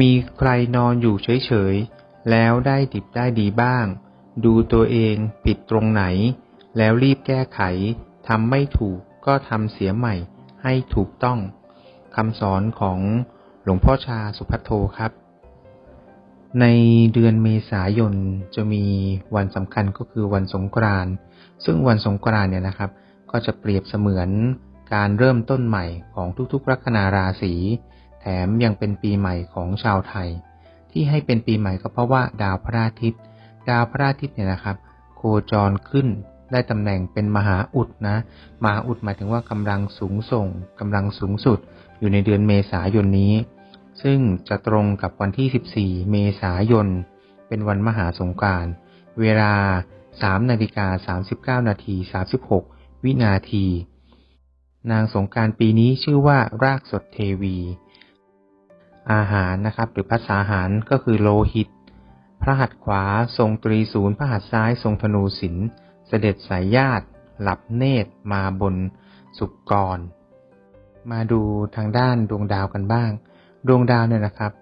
มีใครนอนอยู่เฉยๆ แล้วได้ดิบได้ดีบ้าง ดูตัวเองผิดตรงไหน แล้วรีบแก้ไข ทำไม่ถูกก็ทำเสียใหม่ให้ถูกต้องคำสอนของหลวงพ่อชาสุพัทโทครับ ในเดือนเมษายนจะมีวันสำคัญก็คือวันสงกรานต์ซึ่งวันสงกรานต์เนี่ยนะครับ ก็จะเปรียบเสมือนการเริ่มต้นใหม่ของทุกๆ ลัคนาราศี แถมยังเป็นปีใหม่ของชาวไทย ที่ให้เป็นปีใหม่ก็เพราะว่าดาวพระอาทิตย์ ดาวพระอาทิตย์เนี่ยนะครับ โคจรขึ้นได้ตำแหน่งเป็นมหาอุดนะมหาอุดหมายถึงว่ากำลังสูงส่งกำลังสูงสุด อยู่ในเดือนเมษายนนี้ ซึ่งจะตรงกับวันที่ 14 เมษายน เป็นวันมหาสงการ เวลา 3 นาฬิกา 39 นาที 36 วินาที นางสงการปีนี้ชื่อว่ารากสดเทวี อาหารนะครับ หรือภาษาอาหารก็คือโลหิต พระหัตถ์ขวาทรงตรีศูนย์พระหัตถ์ซ้ายทรงธนูศิลป์เสด็จสายญาติ หลับเนตรมาบนสุกร มาดูทางด้านดวงดาวกันบ้าง ดวงดาวเนี่ยนะครับ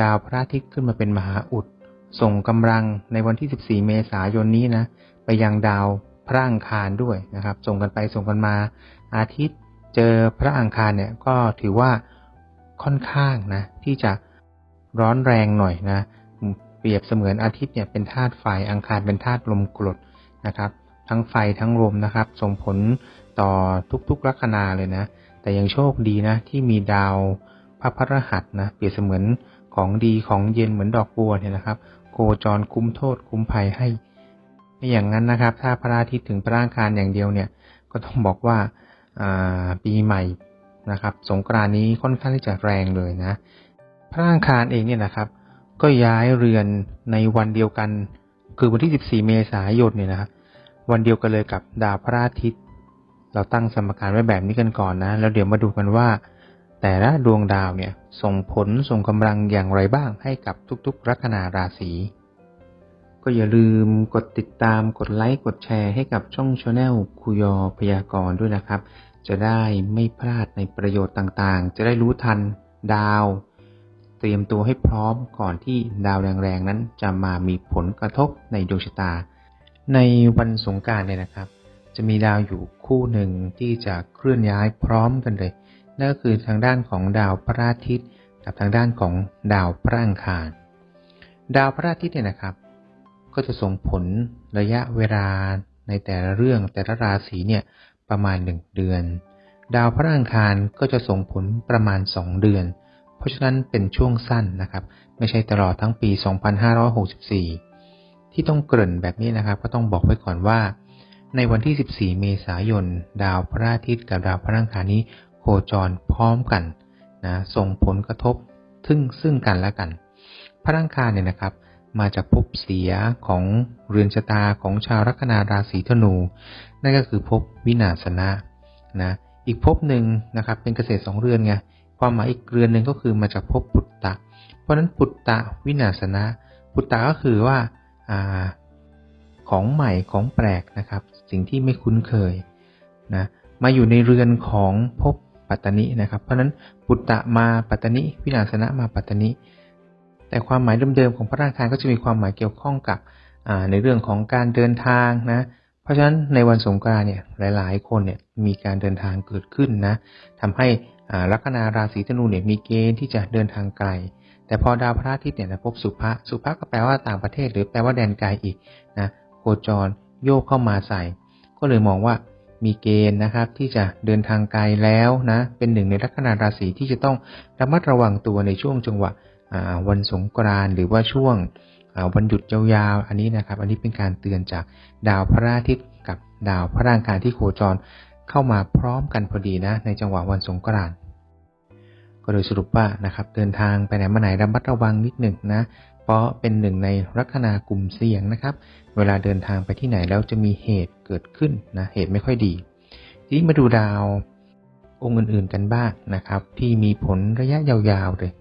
ดาวพระอาทิตย์ขึ้นมาเป็นมหาอุด ส่งกำลังในวันที่ 14 เมษายนนี้นะ ไปยังดาวพระอังคารด้วยนะครับ ส่งกันไปส่งกันมาอาทิตย์ เจอพระอังคารเนี่ยก็ถือว่า ค่อนข้างนะที่จะร้อนแรงหน่อยนะเปรียบเสมือนอาทิตย์เนี่ยเป็นธาตุไฟอังคารเป็นธาตุลมกรดนะครับ ทั้งไฟทั้งลมนะครับ ส่งผลต่อทุกๆลัคนาเลยนะ แต่ยังโชคดีนะที่มีดาวพระพฤหัสนะเปรียบเสมือนของดีของเย็นเหมือนดอกบัวเนี่ยนะครับ โคจรคุ้มโทษคุ้มภัยให้ไม่อย่างนั้นนะครับ ถ้าพระอาทิตย์ถึงพระอังคารอย่างเดียวเนี่ย ก็ต้องบอกว่าปีใหม่ นะครับ สงกรานนี้ค่อนข้างที่จะแรงเลยนะ พระอังคารเองเนี่ยนะครับ ก็ย้ายเรือนในวันเดียวกัน คือวันที่ 14 เมษายนเนี่ยนะครับวันเดียวกันเลยกับดาวพระอาทิตย์ เราตั้งสมการไว้แบบนี้กันก่อนนะ แล้วเดี๋ยวมาดูกันว่า แต่ละดวงดาวเนี่ยส่งผลส่งกำลังอย่างไรบ้างให้กับทุกๆ ลัคนาราศีก็อย่าลืมกดติดตามกดไลค์ กดแชร์ให้กับช่องชาแนลคุยอพยากรณ์ด้วยนะครับ จะได้ไม่พลาดในประโยชน์ต่างๆ จะได้รู้ทันดาว เตรียมตัวให้พร้อมก่อนที่ดาวแรงๆนั้นจะมามีผลกระทบในดวงชะตา ในวันสงการเนี่ยนะครับ จะมีดาวอยู่คู่หนึ่งที่จะเคลื่อนย้ายพร้อมกันเลย นั่นก็คือทางด้านของดาวพระอาทิตย์ กับทางด้านของดาวพระอังคาร ดาวพระอาทิตย์เนี่ยนะครับ ก็จะส่งผลระยะเวลาในแต่ละเรื่องแต่ละราศีเนี่ย ประมาณ 1 เดือน ดาวพระอังคารก็จะส่งผลประมาณ 2 เดือน เพราะฉะนั้นเป็นช่วงสั้นนะครับ ไม่ใช่ตลอดทั้งปี 2564 ที่ต้องเกริ่นแบบนี้นะครับ ก็ต้องบอกไว้ก่อนว่า ในวันที่ 14 เมษายน ดาวพระอาทิตย์กับดาวพระอังคารนี้โคจรพร้อมกันนะส่งผลกระทบทึ่งซึ่งกันและกัน พระอังคารเนี่ยนะครับ มาจากภพเสียของเรือนชะตาของชาวลัคนาราศีธนู นั่นก็คือภพวินาศนะนะ อีกภพหนึ่งนะครับเป็นเกษตรสองเรือนไง ความหมายอีกเรือนหนึ่งก็คือมาจากภพปุตตะ เพราะฉะนั้นปุตตะวินาศนะ ปุตตะก็คือว่าอาของใหม่ของแปลกนะครับ สิ่งที่ไม่คุ้นเคยนะ มาอยู่ในเรือนของภพปัตตนินะครับ เพราะฉะนั้นปุตตะมาปัตตนิวินาศนะมาปัตตนิ แต่ความหมายเดิมๆของพระราชาก็จะมีความหมายเกี่ยวข้องกับในเรื่องของการเดินทางนะ เพราะฉะนั้นในวันสงกรานต์เนี่ยหลาย ๆ คนเนี่ยมีการเดินทางเกิดขึ้นนะทำให้ลัคนาราศีธนูเนี่ยมีเกณฑ์ที่จะเดินทางไกล แต่พอดาวพระอาทิตย์เนี่ยพบสุภะสุภะก็แปลว่าต่างประเทศ หรือแปลว่าแดนไกลอีกนะโคจรโยกเข้ามาใส่ ก็เลยมองว่ามีเกณฑ์นะครับที่จะเดินทางไกลแล้วนะเป็นหนึ่งในลัคนาราศีที่จะต้องระมัดระวังตัวในช่วงจังหวะ วันสงกรานต์หรือว่าช่วงวันหยุดยาวๆ อันนี้นะครับ อันนี้เป็นการเตือนจากดาวพระอาทิตย์กับดาวพระอังคารที่โคจรเข้ามาพร้อมกันพอดีนะ ในจังหวะวันสงกรานต์ก็โดยสรุปว่านะครับเดินทางไปไหนมาไหนระมัดระวังนิดหนึ่งนะ เพราะเป็นหนึ่งในลัคนากลุ่มเสี่ยงนะครับ เวลาเดินทางไปที่ไหนแล้วจะมีเหตุเกิดขึ้นนะ เหตุไม่ค่อยดี ทีนี้มาดูดาวองค์อื่นๆกันบ้างนะครับ ที่มีผลระยะยาวๆเลย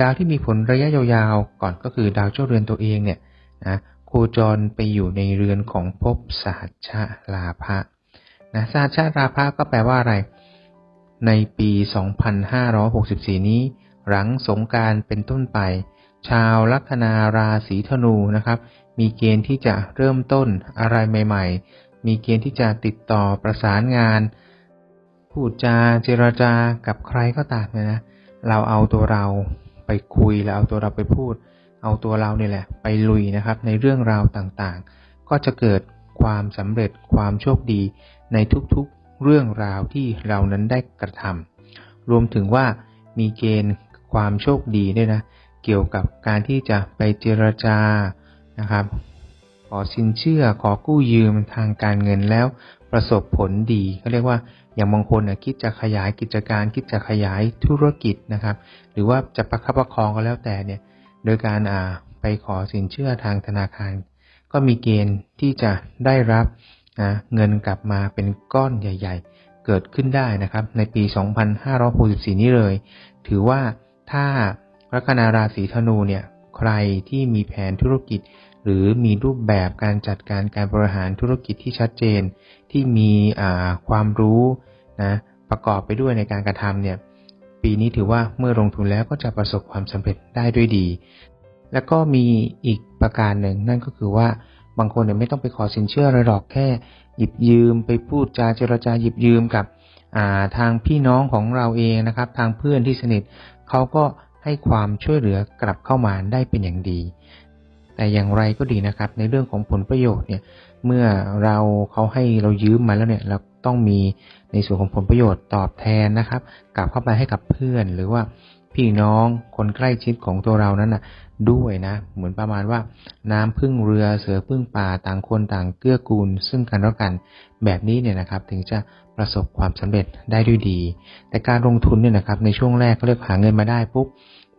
ดาวที่มีผลระยะยาวๆ ก่อนก็คือดาวเจ้าเรือนตัวเองเนี่ยนะโคจรไปอยู่ในเรือนของภพสหัชชาลาภะนะสหัชชาลาภะก็แปลว่าอะไร ในปี 2564 นี้ หลังสงการเป็นต้นไป ชาวลัคนาราศีธนูนะครับ มีเกณฑ์ที่จะเริ่มต้นอะไรใหม่ๆ มีเกณฑ์ที่จะติดต่อประสานงาน พูดจาเจรจากับใครก็ตามนะ เราเอาตัวเรา ไปคุยแล้วเอาตัวเราไปพูด เอาตัวเราเนี่ยแหละ ไปลุยนะครับ ในเรื่องราวต่างๆ ก็จะเกิดความสำเร็จความโชคดีในทุกๆเรื่องราวที่เรานั้นได้กระทำรวมถึงว่ามีเกณฑ์ความโชคดีด้วยนะ เกี่ยวกับการที่จะไปเจรจานะครับ ขอสินเชื่อขอกู้ยืมทางการเงินแล้วประสบผลดีเขาเรียกว่าอย่างบางคนคิดจะขยายกิจการ คิดจะขยายธุรกิจนะครับ หรือว่าจะประคับประคองก็แล้วแต่เนี่ยโดยการอ่าไปขอสินเชื่อทางธนาคาร ก็มีเกณฑ์ที่จะได้รับนะเงินกลับมาเป็นก้อนใหญ่ ๆ เกิดขึ้นได้นะครับ ในปี 2564 นี้เลย ถือว่าถ้าลัคนาราศีธนูเนี่ยใครที่มีแผนธุรกิจ หรือมีรูปแบบการจัดการการบริหารธุรกิจที่ชัดเจน ที่มีความรู้นะประกอบไปด้วยในการกระทำเนี่ยปีนี้ถือว่าเมื่อลงทุนแล้วก็จะประสบความสำเร็จได้ด้วยดี แล้วก็มีอีกประการหนึ่งนั่นก็คือว่าบางคนเนี่ยไม่ต้องไปขอสินเชื่ออะไรหรอกแค่ หยิบยืมไปพูดจาเจรจาหยิบยืมกับทางพี่น้องของเราเองนะครับ ทางเพื่อนที่สนิทเขาก็ให้ความช่วยเหลือกลับเข้ามาได้เป็นอย่างดี แต่อย่างไรก็ดีนะครับ ในเรื่องของผลประโยชน์เนี่ยเมื่อเราเขาให้เรายืมมาแล้วเนี่ยเราต้องมีในส่วนของผลประโยชน์ตอบแทนนะครับ กลับเข้าไปให้กับเพื่อน หรือว่าพี่น้องคนใกล้ชิดของตัวเรานั้นนะด้วยนะ เหมือนประมาณว่า น้ำพึ่งเรือเสือพึ่งป่าต่างคนต่างเกื้อกูล ซึ่งกันและกันแบบนี้เนี่ยนะครับ ถึงจะประสบความสำเร็จได้ด้วยดี แต่การลงทุนเนี่ยนะครับในช่วงแรกเขาเรียกหาเงินมาได้ปุ๊บ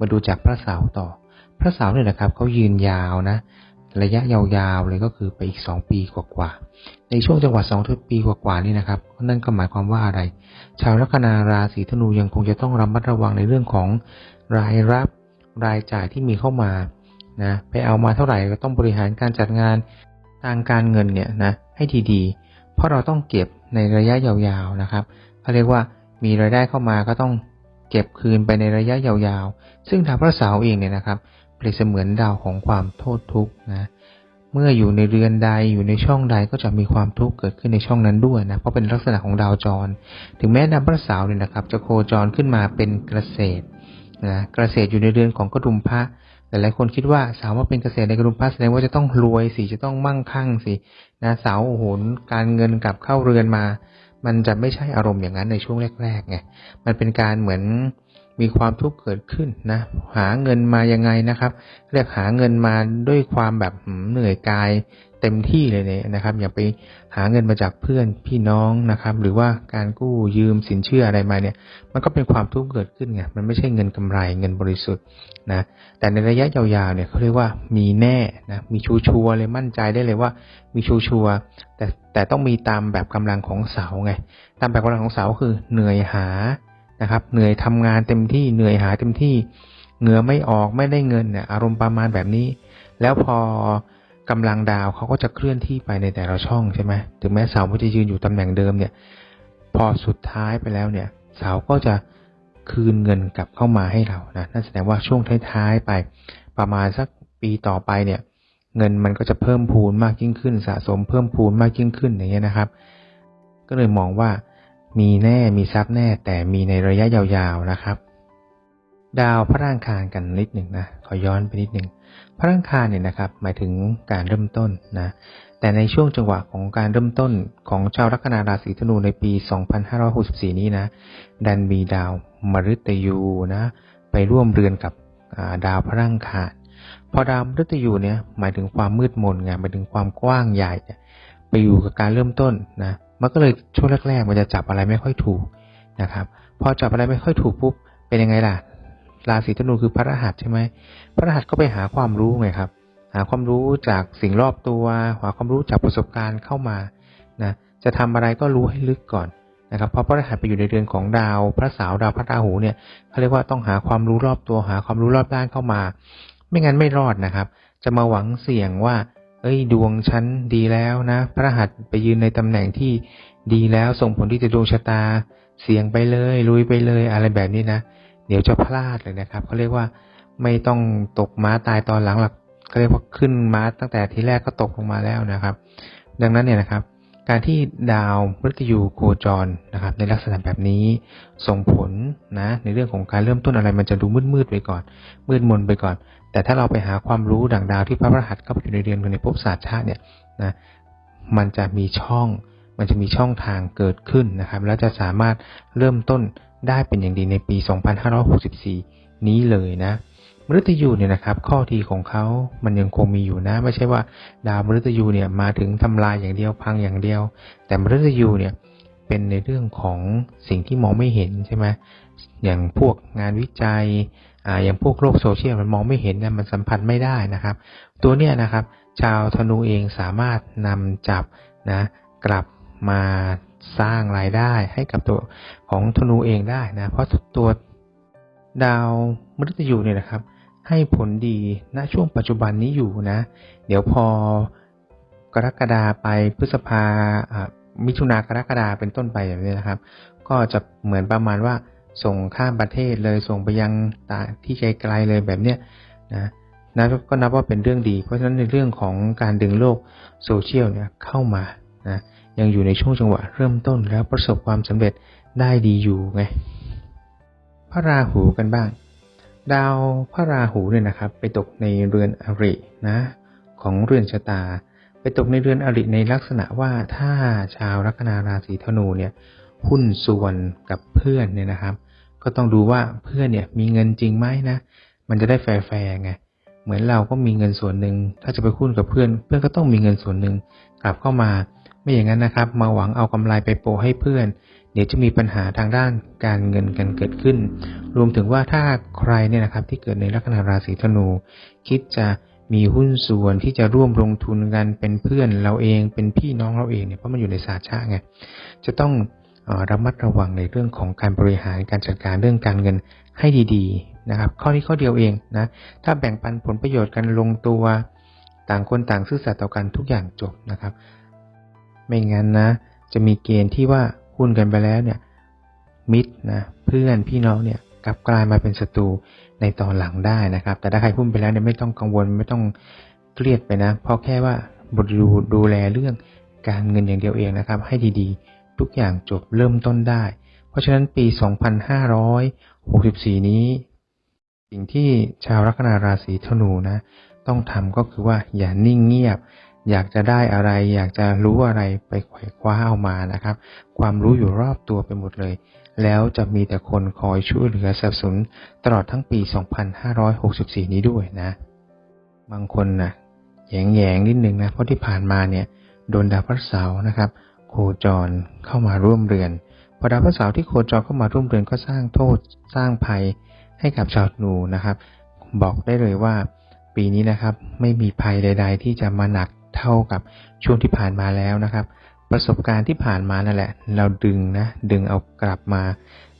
มาดูจากพระเสาต่อ พระสาวเนี่ยนะครับเขายืนยาวนะระยะยาวๆเลยก็คือไปอีกสองปีกว่าๆในช่วงจังหวะสองปีกว่าๆนี่นะครับนั่นก็หมายความว่าอะไร ชาวลัคนาราศีธนูยังคงจะต้องระมัดระวังในเรื่องของรายรับรายจ่ายที่มีเข้ามานะไปเอามาเท่าไหร่ก็ต้องบริหารการจัดงานทางการเงินเนี่ยนะให้ดีๆ เพราะเราต้องเก็บในระยะยาวๆนะครับเขาเรียกว่ามีรายได้เข้ามาก็ต้องเก็บคืนไปในระยะยาวๆ ซึ่งทางพระเสาเองเนี่ยนะครับ เปรียบเสมือนดาวของความโทษทุกข์นะเมื่ออยู่ในเรือนใดอยู่ในช่องใดก็จะมีความทุกข์เกิดขึ้นในช่องนั้นด้วยนะเพราะเป็นลักษณะของดาวจร ถึงแม้ดาวพระเสาเนี่ยนะครับ จะโคจรขึ้นมาเป็นเกษตรนะเกษตรอยู่ในเรือนของกระดุมพระแต่หลายคนคิดว่าสาวว่าเป็นเกษตรในกระดุมพระแสดงว่าจะต้องรวยสิจะต้องมั่งคั่งสินะสาวโอ้โหการเงินกลับเข้าเรือนมา มันจะไม่ใช่อารมณ์อย่างนั้นในช่วงแรกๆไงมันเป็นการเหมือน มีความทุกข์เกิดขึ้นนะ หาเงินมายังไงนะครับ เรียกหาเงินมาด้วยความแบบเหนื่อยกายเต็มที่เลยเนี่ยนะครับ อย่าไปหาเงินมาจากเพื่อนพี่น้องนะครับ หรือว่าการกู้ยืมสินเชื่ออะไรมาเนี่ย มันก็เป็นความทุกข์เกิดขึ้นไงมันไม่ใช่เงินกำไรเงินบริสุทธิ์นะแต่ในระยะยาวๆเนี่ยเขาเรียกว่ามีแน่นะมีชูชัวเลยมั่นใจได้เลยว่า มีชูชัวแต่แต่ต้องมีตามแบบกำลังของเสาไง ตามแบบกำลังของเสาคือเหนื่อยหา นะครับ เหนื่อยทำงานเต็มที่เหนื่อยหาเต็มที่เหงื่อไม่ออกไม่ได้เงินเนี่ยอารมณ์ประมาณแบบนี้ แล้วพอกำลังดาวเขาก็จะเคลื่อนที่ไปในแต่ละช่องใช่ไหมถึงแม้เสาจะยืนอยู่ตำแหน่งเดิมเนี่ย พอสุดท้ายไปแล้วเนี่ย เสาก็จะคืนเงินกลับเข้ามาให้เรานะนั่นแสดงว่าช่วงท้ายๆไป ประมาณสักปีต่อไปเนี่ย เงินมันก็จะเพิ่มพูนมากยิ่งขึ้น สะสมเพิ่มพูนมากยิ่งขึ้นอย่างเงี้ยนะครับ ก็เลยมองว่า มีแน่มีทรัพย์แน่ แต่มีในระยะยาวๆนะครับ ดาวพระร่างคารกันนิดหนึ่งนะขอย้อนไปนิดหนึ่งพระร่างคารเนี่ยนะครับ หมายถึงการเริ่มต้นนะแต่ในช่วงจังหวะของการเริ่มต้นของชาวลัคนาราศีธนูในปี 2564 นี้นะดันมีดาวมฤตยูนะไปร่วมเรือนกับดาวพระร่างคารพอดาวมฤตยูเนี่ยหมายถึงความมืดมนไงหมายถึงความกว้างใหญ่ไปอยู่กับการเริ่มต้นนะ มันก็เลยช่วงแรกๆมันจะจับอะไรไม่ค่อยถูกนะครับ พอจับอะไรไม่ค่อยถูกปุ๊บเป็นยังไงล่ะ ราศีธนูคือพระรหัสใช่ไหมพระรหัสก็ไปหาความรู้ไงครับ หาความรู้จากสิ่งรอบตัวหาความรู้จากประสบการณ์เข้ามานะจะทำอะไรก็รู้ให้ลึกก่อนนะครับเพราะพระรหัสไปอยู่ในเดือนของดาว พระสาวดาวพระราหูเนี่ยเขาเรียกว่าต้องหาความรู้รอบตัวหาความรู้รอบด้านเข้ามา ไม่งั้นไม่รอดนะครับ จะมาหวังเสี่ยงว่า เอ้ยดวงฉันดีแล้วนะ พระหัสไปยืนในตำแหน่งที่ดีแล้วส่งผลที่จะดวงชะตา เสี่ยงไปเลยลุยไปเลยอะไรแบบนี้นะเดี๋ยวจะพลาดเลยนะครับเขาเรียกว่าไม่ต้องตกม้าตายตอนหลังหรอกเขาเรียกว่าขึ้นม้าตั้งแต่ทีแรกก็ตกลงมาแล้วนะครับ ดังนั้นเนี่ยนะครับ การที่ดาวมฤตยูโคจรนะครับ ในลักษณะแบบนี้ส่งผลนะ ในเรื่องของการเริ่มต้นอะไรมันจะดูมืดๆไปก่อน มืดมนไปก่อน แต่ถ้าเราไปหาความรู้ดั่งดาวที่พระพรหัสเข้าไปอยู่ในเรือนในภพศาสตร์ชาติเนี่ยนะมันจะมีช่อง มันจะมีช่องทางเกิดขึ้นนะครับ แล้วจะสามารถเริ่มต้นได้เป็นอย่างดีในปี 2564 นี้เลยนะมฤตยูเนี่ยนะครับ ข้อดีของเขามันยังคงมีอยู่นะ ไม่ใช่ว่าดาวมฤตยูเนี่ยมาถึงทำลายอย่างเดียวพังอย่างเดียว แต่มฤตยูเนี่ยเป็นในเรื่องของสิ่งที่มองไม่เห็นใช่ไหมอย่างพวกงานวิจัย อ่าอย่างพวกโลกโซเชียลมันมองไม่เห็นนะมันสัมผัสไม่ได้นะครับ ตัวเนี้ยนะครับ ชาวธนูเองสามารถนำจับนะกลับมาสร้างรายได้ให้กับตัวของธนูเองได้นะเพราะตัวดาวมฤตยูเนี่ยนะครับ ให้ผลดีณช่วงปัจจุบันนี้อยู่นะ เดี๋ยวพอกรกฎาไปพฤษภาอ่ามิถุนากรกฎาเป็นต้นไปแบบนี้นะครับ ก็จะเหมือนประมาณว่า ส่งข้ามประเทศเลยส่งไปยังตาที่ไกลๆเลยแบบเนี้ยนะนะก็นับว่าเป็นเรื่องดี เพราะฉะนั้นในเรื่องของการดึงโลกโซเชียลเนี่ยเข้ามานะยังอยู่ในช่วงจังหวะเริ่มต้นแล้วประสบความสำเร็จได้ดีอยู่ไงพระราหูกันบ้าง ดาวพระราหูเนี่ยนะครับ ไปตกในเรือนอรินะ ของเรือนชะตา ไปตกในเรือนอริในลักษณะว่าถ้าชาวลัคนาราศีธนูเนี่ยหุ้นส่วนกับเพื่อนเนี่ยนะครับ ก็ต้องดูว่าเพื่อนเนี่ยมีเงินจริงไหมนะ มันจะได้แฟร์ๆไงเหมือนเราก็มีเงินส่วนหนึ่ง ถ้าจะไปหุ้นกับเพื่อน เพื่อนก็ต้องมีเงินส่วนหนึ่งกลับเข้ามา ไม่อย่างนั้นนะครับ มาหวังเอากำไรไปโปให้เพื่อน เดี๋ยวจะมีปัญหาทางด้านการเงินกันเกิดขึ้น รวมถึงว่าถ้าใครเนี่ยนะครับที่เกิดในลัคนาราศีธนู คิดจะมีหุ้นส่วนที่จะร่วมลงทุนกันเป็นเพื่อนเราเองเป็นพี่น้องเราเองเนี่ยเพราะมันอยู่ในศาสตร์ชาไงจะต้อง ระมัดระวังในเรื่องของการบริหารการจัดการเรื่องการเงินให้ดีๆนะครับ ข้อนี้ข้อเดียวเองนะถ้าแบ่งปันผลประโยชน์กันลงตัวต่างคนต่างซื่อสัตย์ต่อกันทุกอย่างจบนะครับ ไม่งั้นนะ จะมีเกณฑ์ที่ว่าหุ้นกันไปแล้วเนี่ยมิตรนะเพื่อนพี่น้องเนี่ยกลับกลายมาเป็นศัตรูในตอนหลังได้นะครับ แต่ถ้าใครหุ้นไปแล้วเนี่ยไม่ต้องกังวลไม่ต้องเครียดไปนะ เพราะแค่ว่าดูดูแลเรื่องการเงินอย่างเดียวเองนะครับ ให้ดีๆ ทุกอย่างจบเริ่มต้นได้ เพราะฉะนั้นปี 2564 นี้ สิ่งที่ชาวลัคนาราศีธนูนะ ต้องทำก็คือว่าอย่านิ่งเงียบ อยากจะได้อะไร อยากจะรู้อะไรไปไขว่คว้าเอามานะครับ ความรู้อยู่รอบตัวไปหมดเลย แล้วจะมีแต่คนคอยช่วยเหลือสนับสนุนตลอดทั้งปี 2564 นี้ด้วยนะ บางคนนะแยงแยงนิดนึงนะเพราะที่ผ่านมาเนี่ยโดนดาวพฤหัสร์นะครับ โคจรเข้ามาร่วมเรือนพอดาวพฤหัสาร์ที่โคจรเข้ามาร่วมเรือนก็สร้างโทษสร้างภัยให้กับชาวธนูนะครับ บอกได้เลยว่า ปีนี้นะครับไม่มีภัยใด ๆ ที่จะมาหนักเท่ากับช่วงที่ผ่านมาแล้วนะครับ ประสบการณ์ที่ผ่านมานั่นแหละ เราดึงนะดึงเอากลับมา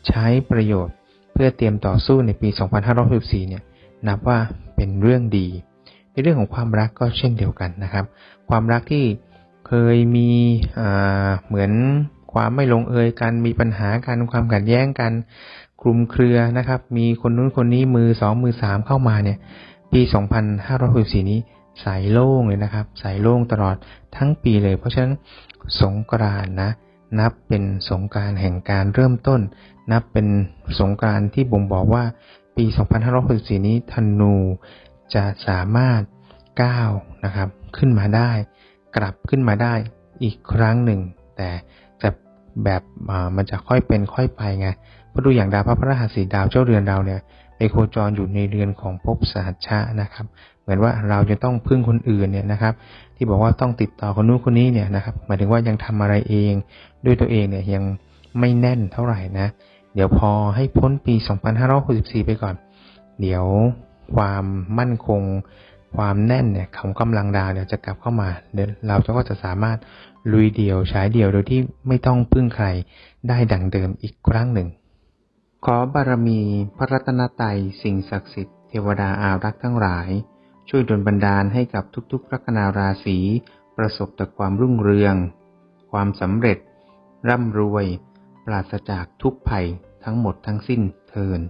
ใช้ประโยชน์ เพื่อเตรียมต่อสู้ในปี 2564เนี่ยนับว่าเป็นเรื่องดี ในเรื่องของความรักก็เช่นเดียวกันนะครับ ความรักที่ เคยมีเหมือนความไม่ลงเอยกันมีปัญหากันความขัดแย้งกันคลุมเครือนะครับ มีคนนู้นคนนี้มือสองมือสามเข้ามาเนี่ยปี 2564 นี้ใสโล่งเลยนะครับใสโล่งตลอดทั้งปีเลย เพราะฉะนั้นสงกรานนะ นับเป็นสงการแห่งการเริ่มต้น นับเป็นสงการที่บ่งบอกว่าปี 2564 นี้ธนูจะสามารถก้าวนะครับ ขึ้นมาได้ กลับขึ้นมาได้อีกครั้งหนึ่ง แต่จะแบบมันจะค่อยเป็นค่อยไปไงเพราะดูอย่างดาวพระพฤหัสสีดาวเจ้าเรือนเราเนี่ยไปโคจรอยู่ในเรือนของภพสหัชชะนะครับ เหมือนว่าเราจะต้องพึ่งคนอื่นเนี่ยนะครับ ที่บอกว่าต้องติดต่อคนนู้นคนนี้เนี่ยนะครับหมายถึงว่ายังทำอะไรเองด้วยตัวเองเนี่ยยังไม่แน่นเท่าไหร่นะ เดี๋ยวพอให้พ้นปี 2564 ไปก่อน เดี๋ยวความมั่นคง ความแน่นเนี่ยของกำลังดาวเนี่ยจะกลับเข้ามาเดี๋ยวเราก็จะสามารถลุยเดี่ยวใช้เดี่ยวโดยที่ไม่ต้องพึ่งใครได้ดังเดิมอีกครั้งหนึ่ง ขอบารมีพระรัตนตรัยสิ่งศักดิ์สิทธิ์เทวดาอารักษ์ทั้งหลาย ช่วยดลบันดาลให้กับทุกๆลัคนาราศีประสบแต่ความรุ่งเรือง ความสำเร็จ ร่ำรวย ปราศจากทุกภัยทั้งหมดทั้งสิ้นเทิน